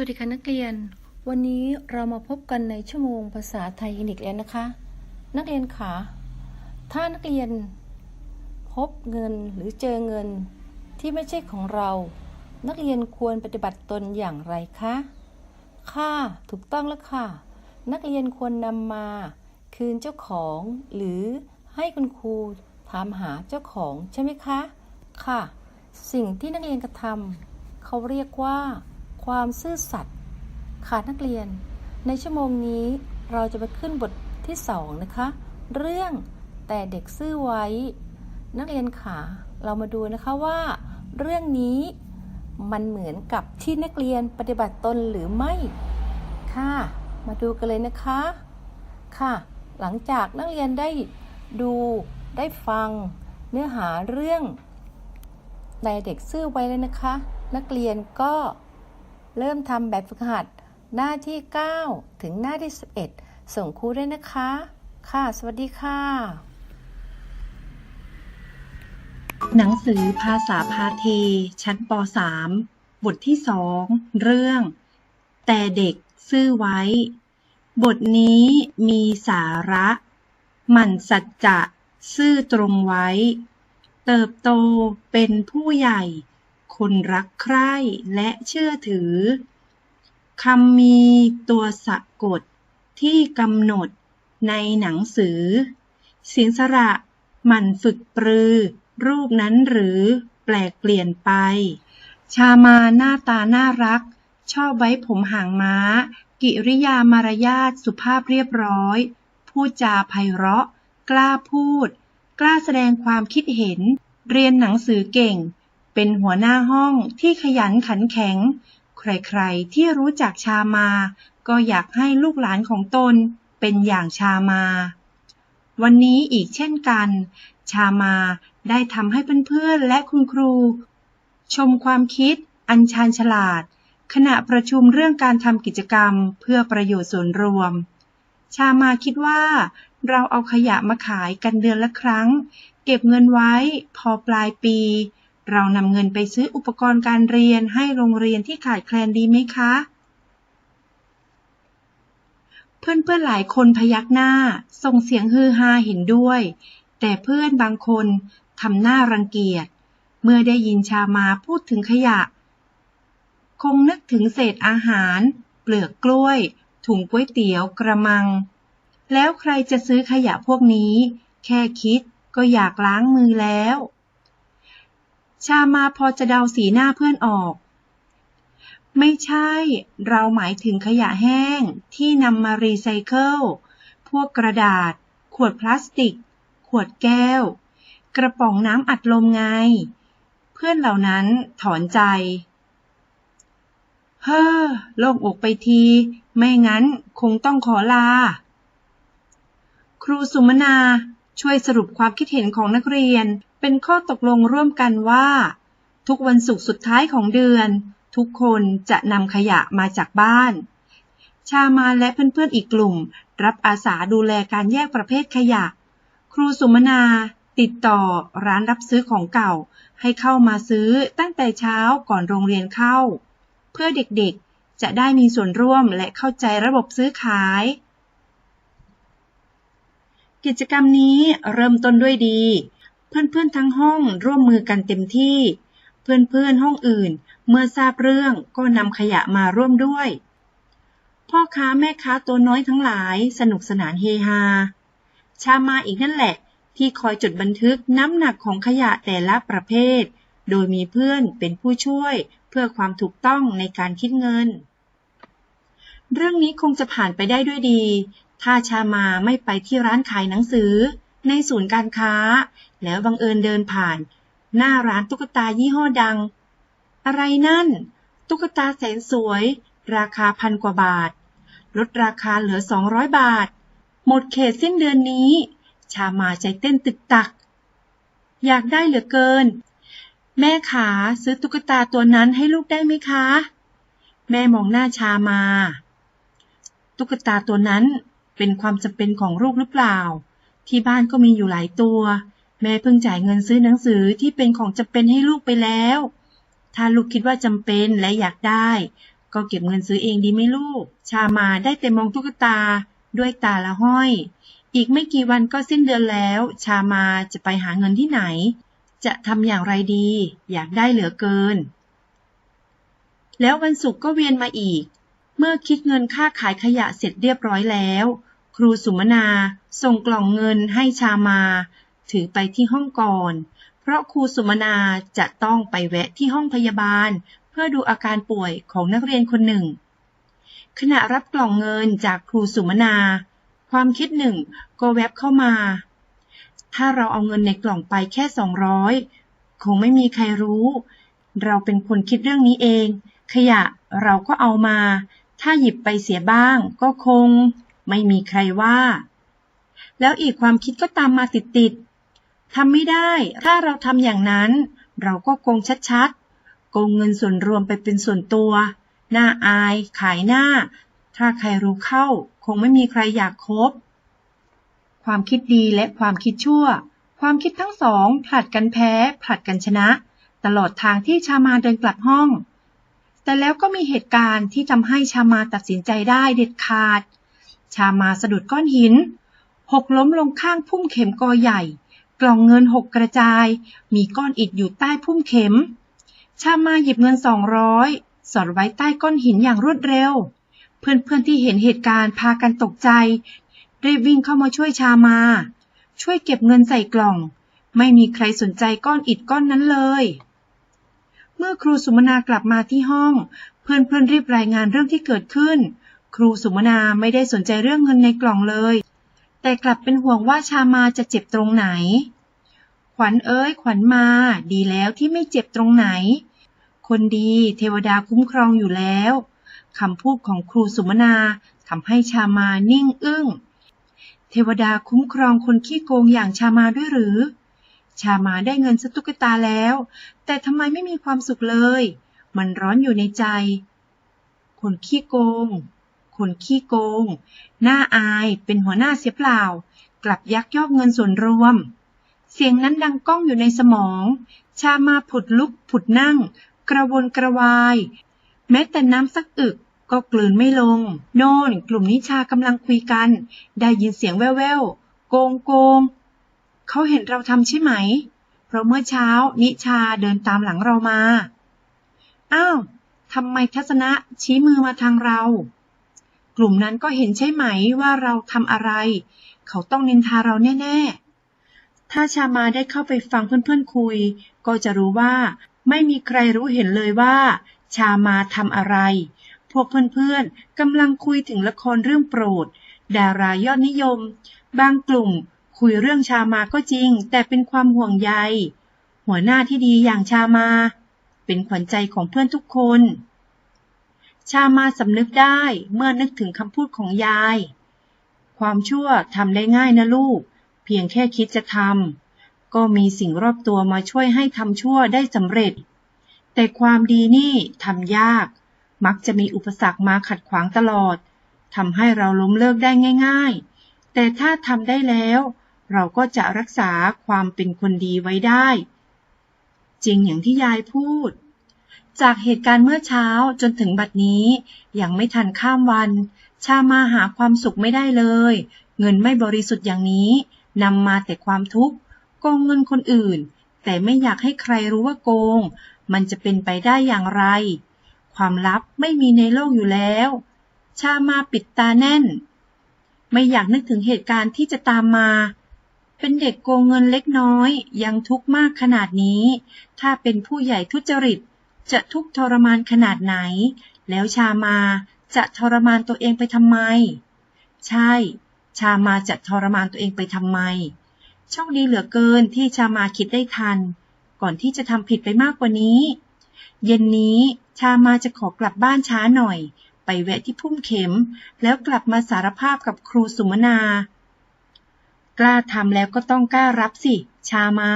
วัสดีค่ะนักเรียน วันนี้เรามาพบกันในชั่วโมงภาษาไทยอีกแล้วนะคะ นักเรียนคะถ้านักเรียน พบเงินหรือเจอเงินที่ไม่ใช่ของเรา นักเรียนควรปฏิบัติตนอย่างไรคะค่ะถูกต้องแล้วค่ะ นักเรียนควรนำมา คืนเจ้าของ หรือให้คุณครูถามหาเจ้าของใช่ไหมคะ ค่ะ สิ่งที่นักเรียนกระทำเขาเรียกว่า ความซื่อสัตย์ค่ะนักเรียน ในชั่วโมงนี้เราจะไปขึ้นบทที่สองนะคะ เรื่องแต่เด็กซื่อไว้ นักเรียนขาเรามาดูนะคะว่า เรื่องนี้มันเหมือนกับที่นักเรียนปฏิบัติตนหรือไม่ ค่ะ มาดูกันเลยนะคะ ค่ะ หลังจากนักเรียนได้ดูได้ฟังเนื้อหาเรื่องในเด็กซื่อไว้แล้วนะคะ นักเรียนก็ เริ่มทำแบบฝึกหัด หน้าที่ 9 ถึงหน้าที่ 11 ส่งครูด้วยนะคะ ค่ะ สวัสดีค่ะ หนังสือภาษาพาเท ชั้นป .3 บทที่สองเรื่อง แต่เด็กซื่อไว้ บทนี้มีสาระ หมั่นสัจจะ ซื่อตรงไว้ เติบโตเป็นผู้ใหญ่ คนรักใคร่และเชื่อถือคำมีตัวสะกดที่กำหนดในหนังสือ เสินสระหมั่นฝึกปรือ รูปนั้นหรือแปลกเปลี่ยนไป ชามาหน้าตาน่ารัก ชอบไว้ผมหางม้า กิริยามารยาทสุภาพเรียบร้อย พูดจาไพเราะ กล้าพูด กล้าแสดงความคิดเห็น เรียนหนังสือเก่ง เป็นหัวหน้าห้องที่ขยันขันแข็ง ใครๆ ที่รู้จักชามา ก็อยากให้ลูกหลานของตนเป็นอย่างชามา วันนี้อีกเช่นกัน ชามาได้ทำให้เพื่อนๆและคุณครู ชมความคิด อันชาญฉลาด ขณะประชุมเรื่องการทำกิจกรรมเพื่อประโยชน์ส่วนรวม ชามาคิดว่า เราเอาขยะมาขายกันเดือนละครั้ง เก็บเงินไว้ พอปลายปี เรานำเงินไปซื้ออุปกรณ์การเรียนให้โรงเรียนที่ขาดแคลนดีไหมคะ เพื่อนๆหลายคนพยักหน้า ส่งเสียงฮือฮาเห็นด้วย แต่เพื่อนบางคนทำหน้ารังเกียจ เมื่อได้ยินชามาพูดถึงขยะ คงนึกถึงเศษอาหาร เปลือกกล้วย ถุงก๋วยเตี๋ยวกระมัง แล้วใครจะซื้อขยะพวกนี้ แค่คิดก็อยากล้างมือแล้ว ชามาพอจะเดาสีหน้าเพื่อนออก ไม่ใช่ เราหมายถึงขยะแห้งที่นำมารีไซเคิล พวกกระดาษ ขวดพลาสติก ขวดแก้ว กระป๋องน้ำอัดลมไง เพื่อนเหล่านั้นถอนใจ เฮ้อ โล่งอกไปที ไม่งั้นคงต้องขอลา ครูสุมนาช่วยสรุปความคิดเห็นของนักเรียน เป็นข้อตกลงร่วมกันว่า ทุกวันศุกร์สุดท้ายของเดือน ทุกคนจะนำขยะมาจากบ้าน ชามาและเพื่อนๆอีกกลุ่ม รับอาสาดูแลการแยกประเภทขยะ ครูสุมนาติดต่อร้านรับซื้อของเก่า ให้เข้ามาซื้อตั้งแต่เช้าก่อนโรงเรียนเข้า เพื่อเด็กๆจะได้มีส่วนร่วมและเข้าใจระบบซื้อขาย กิจกรรมนี้เริ่มต้นด้วยดี เพื่อนๆทั้งห้องร่วมมือกันเต็มที่ เพื่อนๆห้องอื่น เมื่อทราบเรื่องก็นำขยะมาร่วมด้วย พ่อค้าแม่ค้าตัวน้อยทั้งหลายสนุกสนานเฮฮา ชามาอีกนั่นแหละที่คอยจดบันทึกน้ำหนักของขยะแต่ละประเภท โดยมีเพื่อนเป็นผู้ช่วยเพื่อความถูกต้องในการคิดเงิน เรื่องนี้คงจะผ่านไปได้ด้วยดี ถ้าชามาไม่ไปที่ร้านขายหนังสือ ในศูนย์การค้า แล้วบังเอิญเดินผ่าน หน้าร้านตุ๊กตายี่ห้อดัง อะไรนั่น ตุ๊กตาแสนสวย ราคาพันกว่าบาท ลดราคาเหลือ 200 บาท หมดเขตสิ้นเดือนนี้ ชามาใจเต้นตึกตัก อยากได้เหลือเกิน แม่ขาซื้อตุ๊กตาตัวนั้นให้ลูกได้ไหมคะ แม่มองหน้าชามา ตุ๊กตาตัวนั้นเป็นความจำเป็นของลูกหรือเปล่า ที่บ้านก็มีอยู่หลายตัว แม่เพิ่งจ่ายเงินซื้อหนังสือที่เป็นของจำเป็นให้ลูกไปแล้ว ถ้าลูกคิดว่าจำเป็นและอยากได้ ก็เก็บเงินซื้อเองดีไหมลูก ชามาได้แต่มองตุ๊กตาด้วยตาละห้อย อีกไม่กี่วันก็สิ้นเดือนแล้ว ชามาจะไปหาเงินที่ไหน จะทำอย่างไรดี อยากได้เหลือเกิน แล้ววันศุกร์ก็เวียนมาอีก เมื่อคิดเงินค่าขายขยะเสร็จเรียบร้อยแล้ว ครูสุมนาส่งกล่องเงินให้ชามา ถือไปที่ห้องก่อน เพราะครูสุมนาจะต้องไปแวะที่ห้องพยาบาล เพื่อดูอาการป่วยของนักเรียนคนหนึ่ง ขณะรับกล่องเงินจากครูสุมนา ความคิดหนึ่งก็แวบเข้ามา ถ้าเราเอาเงินในกล่องไปแค่สองร้อยคงไม่มีใครรู้ เราเป็นคนคิดเรื่องนี้เอง ขยะเราก็เอามา ถ้าหยิบไปเสียบ้างก็คง ไม่มีใครว่า แล้วอีกความคิดก็ตามมาติดๆทำไม่ได้ ถ้าเราทำอย่างนั้น เราก็โกงชัดๆ โกงเงินส่วนรวมไปเป็นส่วนตัว หน่าอาย ขายหน้า ถ้าใครรู้เข้า คงไม่มีใครอยากคบ ความคิดดีและความคิดชั่ว ความคิดทั้งสองผลัดกันแพ้ ผลัดกันชนะ ตลอดทางที่ชามาเดินกลับห้องแต่แล้วก็มีเหตุการณ์ที่ทำให้ชามาตัดสินใจได้เด็ดขาด ชามาสะดุดก้อนหิน หกล้มลงข้างพุ่มเข็มกอใหญ่ กล่องเงินหกกระจาย มีก้อนอิฐอยู่ใต้พุ่มเข็ม ชามาหยิบเงินสองร้อยสอดไว้ใต้ก้อนหินอย่างรวดเร็ว เพื่อนๆที่เห็นเหตุการณ์พากันตกใจรีบวิ่งเข้ามาช่วยชามา ช่วยเก็บเงินใส่กล่อง ไม่มีใครสนใจก้อนอิฐก้อนนั้นเลย เมื่อครูสุมนากลับมาที่ห้อง เพื่อนๆรีบรายงานเรื่องที่เกิดขึ้น ครูสุมนาไม่ได้สนใจเรื่องเงินในกล่องเลย แต่กลับเป็นห่วงว่าชามาจะเจ็บตรงไหน ขวัญเอ้ยขวัญมา ดีแล้วที่ไม่เจ็บตรงไหน คนดีเทวดาคุ้มครองอยู่แล้วคำพูดของครูสุมนาทำให้ชามานิ่งอึ้ง เทวดาคุ้มครองคนขี้โกงอย่างชามาด้วยหรือ ชามาได้เงินสตุกตาแล้ว แต่ทำไมไม่มีความสุขเลย มันร้อนอยู่ในใจ คนขี้โกง คนขี้โกงหน้าอายเป็นหัวหน้าเสียเปล่า กลับยักยอกเงินส่วนรวม เสียงนั้นดังก้องอยู่ในสมอง ชามาผุดลุกผุดนั่ง กระวนกระวาย แม้แต่น้ำสักอึกก็กลืนไม่ลง โน่นกลุ่มนิชากำลังคุยกัน ได้ยินเสียงแว่วๆ โกงโกง เขาเห็นเราทำใช่ไหม เพราะเมื่อเช้านิชาเดินตามหลังเรามา อ้าวทำไมทัศนะชี้มือมาทางเรา กลุ่มนั้นก็เห็นใช่ไหมว่าเราทำอะไร เขาต้องนินทาเราแน่ ๆ ถ้าชามาได้เข้าไปฟังเพื่อนๆคุย ก็จะรู้ว่า ไม่มีใครรู้เห็นเลยว่า ชามาทำอะไร พวกเพื่อนๆกำลังคุยถึงละครเรื่องโปรด ดารายอดนิยม บางกลุ่มคุยเรื่องชามาก็จริง แต่เป็นความห่วงใย หัวหน้าที่ดีอย่างชามา เป็นขวัญใจของเพื่อนทุกคน ชามาสำนึกได้เมื่อนึกถึงคำพูดของยาย ความชั่วทำได้ง่ายนะลูก เพียงแค่คิดจะทำก็มีสิ่งรอบตัวมาช่วยให้ทำชั่วได้สำเร็จ แต่ความดีนี่ทำยาก มักจะมีอุปสรรคมาขัดขวางตลอดทำให้เราล้มเลิกได้ง่าย ๆ แต่ถ้าทำได้แล้ว เราก็จะรักษาความเป็นคนดีไว้ได้ จริงอย่างที่ยายพูด จากเหตุการณ์เมื่อเช้าจนถึงบัดนี้ ยังไม่ทันข้ามวัน ชามาหาความสุขไม่ได้เลย เงินไม่บริสุทธิ์อย่างนี้นำมาแต่ความทุกข์โกงเงินคนอื่น แต่ไม่อยากให้ใครรู้ว่าโกง มันจะเป็นไปได้อย่างไร ความลับไม่มีในโลกอยู่แล้ว ชามาปิดตาแน่น ไม่อยากนึกถึงเหตุการณ์ที่จะตามมา เป็นเด็กโกงเงินเล็กน้อย ยังทุกข์มากขนาดนี้ ถ้าเป็นผู้ใหญ่ทุจริต จะทุกข์ทรมานขนาดไหน แล้วชามาจะทรมานตัวเองไปทำไม ใช่ ชามาจะทรมานตัวเองไปทำไม โชคดีเหลือเกินที่ชามาคิดได้ทัน ก่อนที่จะทำผิดไปมากกว่านี้ เย็นนี้ชามาจะขอกลับบ้านช้าหน่อย ไปแวะที่พุ่มเข็ม แล้วกลับมาสารภาพกับครูสุมนา กล้าทำแล้วก็ต้องกล้ารับสิ ชามา